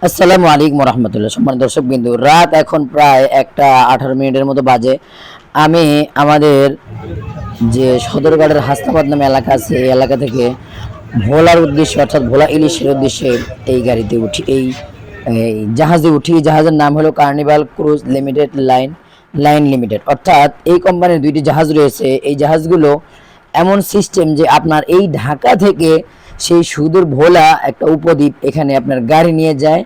আসসালামু আলাইকুম রহমতুল্লাহ সম্মান দর্শক বিন্দু, রাত এখন প্রায় একটা আঠারো মিনিটের মতো বাজে। আমি আমাদের যে সদরগড়ের হাস্তাবাদ নামে এলাকা আছে, এই এলাকা থেকে ভোলার উদ্দেশ্যে, অর্থাৎ ভোলা ইলিশের উদ্দেশ্যে এই গাড়িতে উঠি, এই জাহাজে উঠি। জাহাজের নাম হলো Carnival Cruise limited line line limited অর্থাৎ এই কোম্পানির দুইটি জাহাজ রয়েছে। এই জাহাজগুলো এমন সিস্টেম যে আপনার এই ঢাকা থেকে সেই সুদূর ভোলা একটা উপদ্বীপ এখানে আপনার গাড়ি নিয়ে যায়।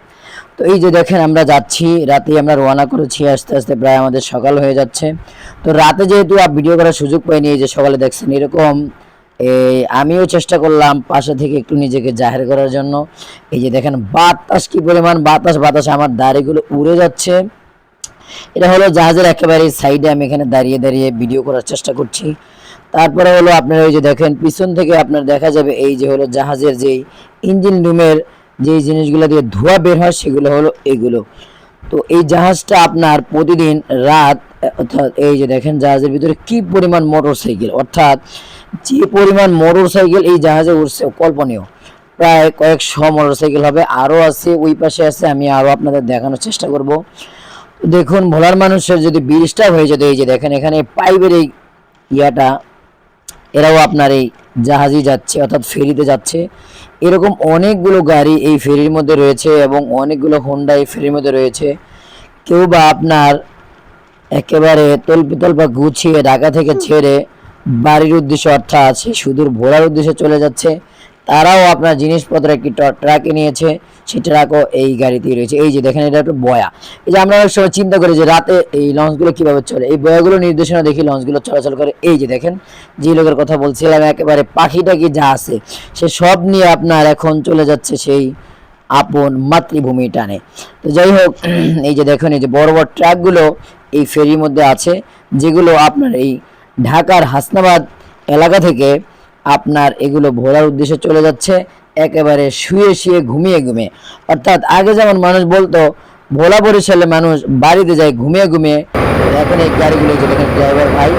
তো এই যে দেখেন আমরা যাচ্ছি রাতে আমরা রওনা করেছি, আস্তে আস্তে প্রায় আমাদের সকাল হয়ে যাচ্ছে। তো রাতে যেহেতু ভিডিও করার সুযোগ পাইনি, এই যে সকালে দেখছেন এরকম এই আমিও চেষ্টা করলাম পাশে থেকে একটু নিজেকে জাহের করার জন্য। এই যে দেখেন বাতাস, কি পরিমাণ বাতাস বাতাস আমার দাড়িগুলো উড়ে যাচ্ছে। এটা হলো জাহাজের একেবারে সাইডে আমি এখানে দাঁড়িয়ে দাঁড়িয়ে ভিডিও করার চেষ্টা করছি। তারপরে হলো আপনার ওই যে দেখেন, পিছন থেকে আপনার দেখা যাবে এই যে হলো জাহাজের যেই ইঞ্জিন রুমের যে জিনিসগুলো দিয়ে ধোঁয়া বের হয়, সেগুলো হলো এগুলো। তো এই জাহাজটা আপনার প্রতিদিন রাত, অর্থাৎ এই যে দেখেন জাহাজের ভিতরে কি পরিমাণ মোটর সাইকেল অর্থাৎ যে পরিমাণ মোটর সাইকেল এই জাহাজে উঠছে কল্পনীয়। প্রায় কয়েকশো মোটর সাইকেল হবে, আরও আছে, ওই পাশে আছে, আমি আরও আপনাদের দেখানোর চেষ্টা করব। দেখুন, ভোলার মানুষের যদি ব্রিজটা হয়ে যেত, এই যে দেখেন, এখানে পাইপের এই ইয়াটা এরাও আপনার এই জাহাজই যাচ্ছে, অর্থাৎ ফেরিতে যাচ্ছে। এরকম অনেকগুলো গাড়ি এই ফেরির মধ্যে রয়েছে এবং অনেকগুলো হোন্ডা এই ফেরির মধ্যে রয়েছে। কেউ বা আপনার একেবারে তল্পিতল্পা গুছিয়ে ঢাকা থেকে ছেড়ে বাড়ির উদ্দেশ্যে, অর্থাৎ সেই সুদূর ভোলার উদ্দেশ্যে চলে যাচ্ছে। তারাও আপনার জিনিসপত্র একটি ট্রা- ট্রাকে নিয়েছে, সেই ট্রাকও এই গাড়িতেই রয়েছে। এই যে দেখেন, এটা একটু বয়া। এই যে আমরা অনেক সময় চিন্তা করি যে রাতে এই লঞ্চগুলো কীভাবে চলে। এই বয়াগুলো নির্দেশনা দেখি লঞ্চগুলো চলাচল করে। এই যে দেখেন, যে লোকের কথা বলছিলাম, একেবারে পাখিটা কি যা আছে, সে সব নিয়ে আপনার এখন চলে যাচ্ছে সেই আপন মাতৃভূমি টানে। তো যাই হোক, এই যে দেখুন, এই যে বড় বড় ট্রাকগুলো এই ফেরির মধ্যে আছে, যেগুলো আপনার এই ঢাকার হাসনাবাদ এলাকা থেকে আপনার এগুলো ভোলার উদ্দেশ্যে চলে যাচ্ছে। একেবারে শুয়ে শুয়ে ঘুমিয়ে ঘুমিয়ে। অর্থাৎ আগে যেমন মানুষ বলতো, ভোলা বরিশালে মানুষ বাড়িতে যায় ঘুমিয়ে ঘুমিয়ে। এখন এই গাড়িগুলো দেখেন ড্রাইভার ভাই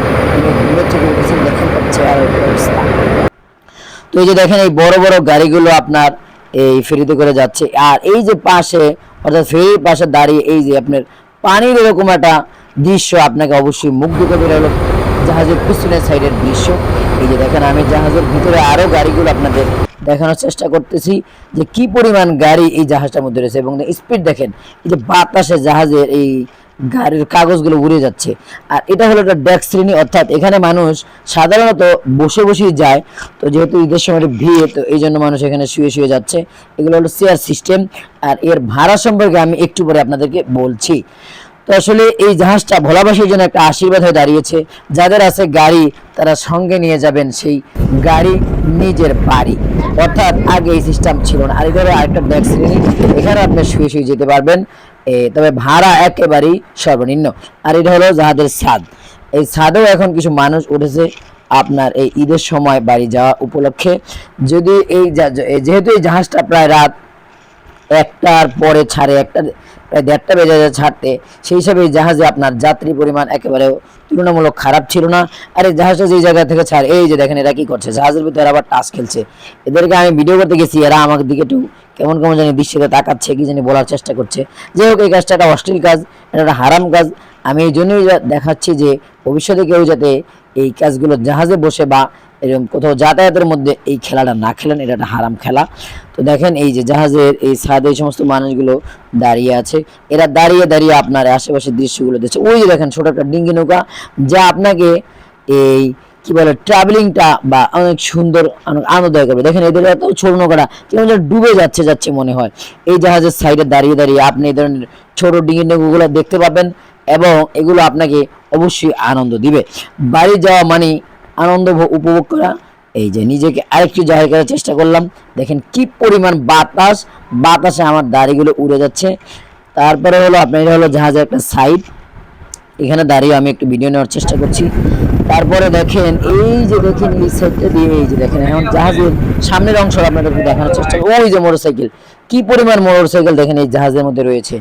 তো এই যে দেখেন এই বড় বড় গাড়িগুলো আপনার এই ফেরিতে করে যাচ্ছে। আর এই যে পাশে, অর্থাৎ ফেরির পাশে দাঁড়িয়ে এই যে আপনার পানির এরকম একটা দৃশ্য আপনাকে অবশ্যই মুগ্ধ করে জাহাজের পিছনের সাইডের দৃশ্য। এই যে দেখেন, আমি জাহাজের ভিতরে আরও গাড়িগুলো আপনাদের দেখানোর চেষ্টা করতেছি যে কি পরিমাণ গাড়ি এই জাহাজটার মধ্যে রয়েছে এবং স্পিড দেখেন, এই যে বাতাসে জাহাজের এই গাড়ির কাগজগুলো উড়ে যাচ্ছে। আর এটা হলো একটা ডেক শ্রেণি, অর্থাৎ এখানে মানুষ সাধারণত বসে বসেই যায়। তো যেহেতু ঈদের সময় ভিড়, তো এই জন্য মানুষ এখানে শুয়ে শুয়ে যাচ্ছে। এগুলো হলো চেয়ার সিস্টেম। আর এর ভাড়া সম্পর্কে আমি একটু পরে আপনাদেরকে বলছি। তো আসলে এই জাহাজটা ভোলাবাসীর জন্য একটা আশীর্বাদ হয়ে দাঁড়িয়েছে। যাদের আছে গাড়ি, তারা সঙ্গে নিয়ে যাবেন সেই গাড়ি নিজের বাড়ি। অর্থাৎ আগে এই সিস্টেম ছিল না। আর এখানে আরেকটা ডেক শ্রেণি, এখানে আপনি শুয়ে শুয়ে যেতে পারবেন। তবে ভাড়া একেবারেই সর্বনিম্ন। আর এটা হলো জাহাজের ছাদ এই ছাদেও এখন কিছু মানুষ উঠেছে আপনার এই ঈদের সময় বাড়ি যাওয়া উপলক্ষে। যদি এই- যেহেতু এই জাহাজটা প্রায় রাত একটার পরে ছাড়ে, একটা প্রায় দেড়টা বেজে যায় ছাড়তে। সেই হিসাবে এই জাহাজে আপনার যাত্রী পরিমাণ একেবারে তুলনামূলক খারাপ ছিল না। আর এই জাহাজটা যেই জায়গা থেকে ছাড়, এই যে দেখেন এরা কি করছে? জাহাজের ভিতরে আবার টাস খেলছে। এদেরকে আমি ভিডিও করতে গেছি, এরা আমার দিকে একটু কেমন কেমন জানি দৃশ্যতে তাকাচ্ছে, কি জানি বলার চেষ্টা করছে। যাই হোক, এই কাজটা একটা অশ্লীল কাজ, এটা একটা হারাম কাজ। আমি এই জন্যই দেখাচ্ছি যে ভবিষ্যতে কেউ যাতে এই কাজগুলো জাহাজে বসে বা এরকম কোথাও যাতায়াতের মধ্যে এই খেলাটা না খেলেন, এটা একটা হারাম খেলা। তো দেখেন এই যে জাহাজের এই ছাদে এই সমস্ত মানুষগুলো দাঁড়িয়ে আছে। এরা দাঁড়িয়ে দাঁড়িয়ে আপনার আশেপাশের দৃশ্যগুলো দেখছে। ওই যে দেখেন ছোট একটা ডিঙ্গি নৌকা, যা আপনাকে এই কি বলে ট্রাভেলিংটা বা অনেক সুন্দর আনন্দদায়ক হবে দেখেন এদের এত ছোট নৌকাটা, কেমন যেন ডুবে যাচ্ছে যাচ্ছে মনে হয়। এই জাহাজের সাইডে দাঁড়িয়ে দাঁড়িয়ে আপনি এই ধরনের ছোট ডিঙ্গি নৌকাগুলো দেখতে পাবেন এবং এগুলো আপনাকে অবশ্যই আনন্দ দিবে। বাড়ি যাওয়া মানে আনন্দ উপভোগ করা। এই যে নিজেকে আরেকটু জায়গা করার চেষ্টা করলাম। দেখেন কি পরিমাণ বাতাস। বাতাসে আমার দাড়িগুলো উড়ে যাচ্ছে। তারপরে হলো আপনার, এটা হলো জাহাজের একটা সাইড। এখানে দাঁড়িয়ে আমি একটু ভিডিও নেওয়ার চেষ্টা করছি। তারপরে দেখেন, এই যে দেখেন এই সাইডটা দিয়ে, এই যে দেখেন, এখন জাহাজের সামনের অংশ আপনাদেরকে দেখানোর চেষ্টা ওই যে মোটরসাইকেল কি পরিমাণ মোটরসাইকেল দেখেন এই জাহাজের মধ্যে রয়েছে।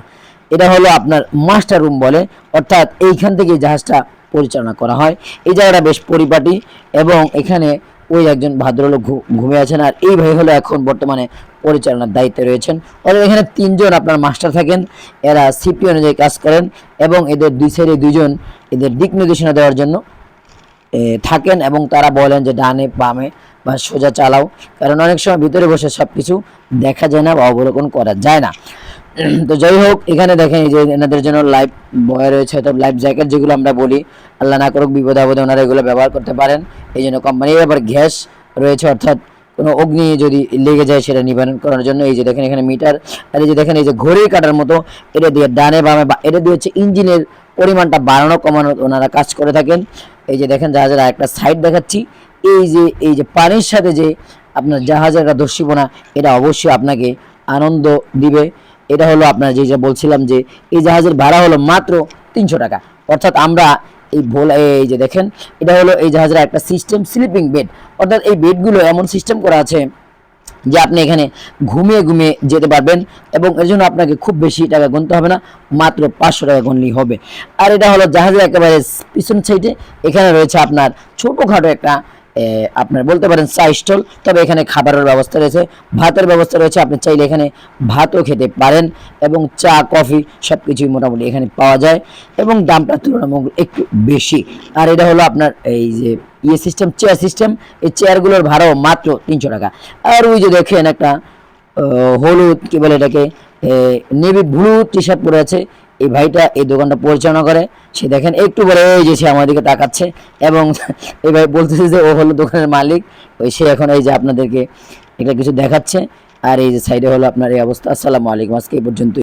এটা হলো আপনার মাস্টার রুম বলে, অর্থাৎ এইখান থেকে জাহাজটা পরিচালনা করা হয়। এই জায়গাটা বেশ পরিপাটি এবং এখানে ওই একজন ভদ্রলোক ঘুমিয়ে আছেন আর এই ভাই হলো এখন বর্তমানে পরিচালনার দায়িত্বে রয়েছেন। অর্থাৎ এখানে তিনজন আপনার মাস্টার থাকেন, এরা সিপি অনুযায়ী কাজ করেন এবং এদের দুই সাইডে দুইজন এদের দিক নির্দেশনা দেওয়ার জন্য থাকেন এবং তারা বলেন যে ডানে বামে বা সোজা চালাও। কারণ অনেক সময় ভিতরে বসে সব কিছু দেখা যায় না বা অবলোকন করা যায় না। তো যাই হোক এখানে দেখেন এই যে এনাদের জন্য লাইফ বয় রয়েছে, অর্থাৎ লাইফ জ্যাকেট যেগুলো আমরা বলি, আল্লাহ না করুক বিপদ আপদে ওনারা এগুলো ব্যবহার করতে পারেন। এই জন্য কোম্পানির আবার গ্যাস রয়েছে, অর্থাৎ কোনো অগ্নি যদি লেগে যায় সেটা নিবারণ করার জন্য। এই যে দেখেন এখানে মিটার আর এই যে দেখেন এই যে ঘড়ি কাটার মতো, এটা দিয়ে ডানে বামে বা, এটা দিয়ে হচ্ছে ইঞ্জিনের পরিমাণটা বাড়ানো, কমানো ওনারা কাজ করে থাকেন। এই যে দেখেন জাহাজের একটা সাইড দেখাচ্ছি। এই যে এই যে পানির সাথে যে আপনার জাহাজের একটা দস্যিপনা এটা অবশ্যই আপনাকে আনন্দ দিবে। এটা হলো আপনার যে যে বলছিলাম যে এই জাহাজের ভাড়া হলো মাত্র তিনশো টাকা। অর্থাৎ আমরা এই ভোল, এই যে দেখেন, এটা হলো এই জাহাজের একটা সিস্টেম স্লিপিং বেড অর্থাৎ এই বেডগুলো এমন সিস্টেম করা আছে যে আপনি এখানে ঘুমিয়ে ঘুমিয়ে যেতে পারবেন এবং এর জন্য আপনাকে খুব বেশি টাকা গুনতে হবে না, মাত্র পাঁচশো টাকা গুনলেই হবে। আর এটা হলো জাহাজের একেবারে পিছন সাইডে এখানে রয়েছে আপনার ছোটোখাটো একটা আপনার বলতে পারেন চা স্টল, তবে এখানে খাবারের ব্যবস্থা রয়েছে, ভাতের ব্যবস্থা রয়েছে, আপনি চাইলে এখানে ভাতও খেতে পারেন, এবং চা, কফি সব কিছুই মোটামুটি এখানে পাওয়া যায়, এবং দামটা তুলনামূলক একটু বেশি। আর এটা হলো আপনার এই যে ইয়ে সিস্টেম চেয়ার সিস্টেম এই চেয়ারগুলোর ভাড়াও মাত্র তিনশো টাকা। আর ওই যে দেখেন একটা হলুদ কি বলে এটাকে নেভি ব্লু টি শার্ট পরে আছে এই ভাইটা এই দোকানটা পরিচালনা করে। সে দেখেন, একটু পরে ওই যে সে আমার দিকে তাকাচ্ছে এবং এই ভাই বলতেছে যে, ও হলো দোকানের মালিক। ওই সে এখন এই যে আপনাদেরকে এটা কিছু দেখাচ্ছে। আর এই যে সাইডে হলো আপনার এই অবস্থা। আসসালামু আলাইকুম। আজকে এই পর্যন্ত